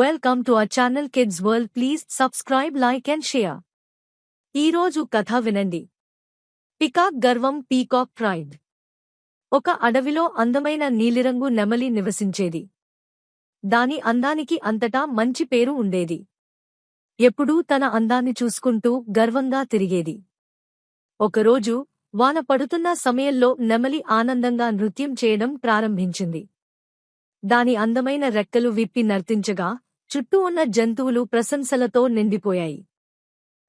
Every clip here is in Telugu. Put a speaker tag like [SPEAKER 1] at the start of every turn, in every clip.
[SPEAKER 1] Welcome to our channel kids world please subscribe like and share ఈరోజు కథ వినండి. పికాక్ గర్వం పీకాక్ ప్రైడ్. ఒక అడవిలో అందమైన నీలిరంగు నెమలి నివసించేది. దాని అందానికి అంతటా మంచి పేరు ఉండేది. ఎప్పుడూ తన అందాన్ని చూసుకుంటూ గర్వంగా తిరిగేది. ఒకరోజు వాన పడుతున్న సమయంలో నెమలి ఆనందంగా నృత్యం చేయడం ప్రారంభించింది. దాని అందమైన రెక్కలు విప్పి నర్తించగా చుట్టూ ఉన్న జంతువులు ప్రశంసలతో నిండిపోయాయి.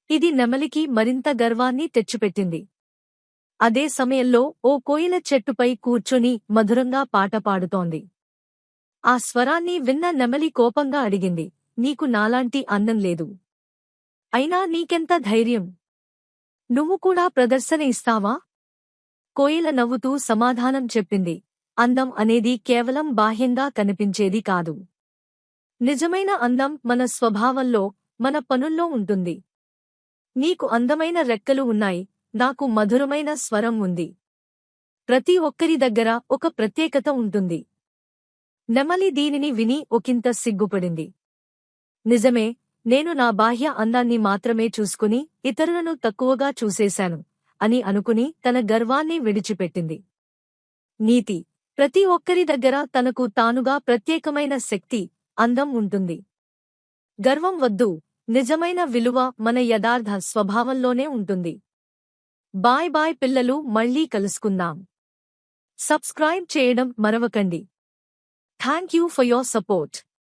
[SPEAKER 1] ఇది నెమలికి మరింత గర్వాన్ని తెచ్చిపెట్టింది. అదే సమయంలో ఓ కోయిల చెట్టుపై కూర్చొని మధురంగా పాట పాడుతోంది. ఆ స్వరాన్ని విన్న నెమలి కోపంగా అడిగింది నీకు నాలాంటి అందం లేదు. అయినా నీకెంత ధైర్యం? నువ్వు కూడా ప్రదర్శన ఇస్తావా? కోయిల నవ్వుతూ సమాధానం చెప్పింది. అందం అనేది కేవలం బాహ్యంగా కనిపించేది కాదు. నిజమైన అందం మన స్వభావంలో మన పనుల్లో ఉంటుంది. నీకు అందమైన రెక్కలు ఉన్నాయి నాకు మధురమైన స్వరం ఉంది. ప్రతి ఒక్కరి దగ్గర ఒక ప్రత్యేకత ఉంటుంది. నెమలి దీనిని విని ఒకింత సిగ్గుపడింది. నిజమే నేను నా బాహ్య అందాన్ని మాత్రమే చూసుకుని ఇతరులను తక్కువగా చూసేశాను అని అనుకుని తన గర్వాన్ని విడిచిపెట్టింది. నీతి ప్రతి ఒక్కరి దగ్గర తనకు తానుగా ప్రత్యేకమైన శక్తి అందం ఉంటుంది. గర్వం వద్దు నిజమైన విలువ మన యథార్థ స్వభావంలోనే ఉంటుంది. బాయ్ బాయ్ పిల్లలు మళ్ళీ కలుసుకుందాం. సబ్స్క్రైబ్ చేయడం మరవకండి. Thank you for your support.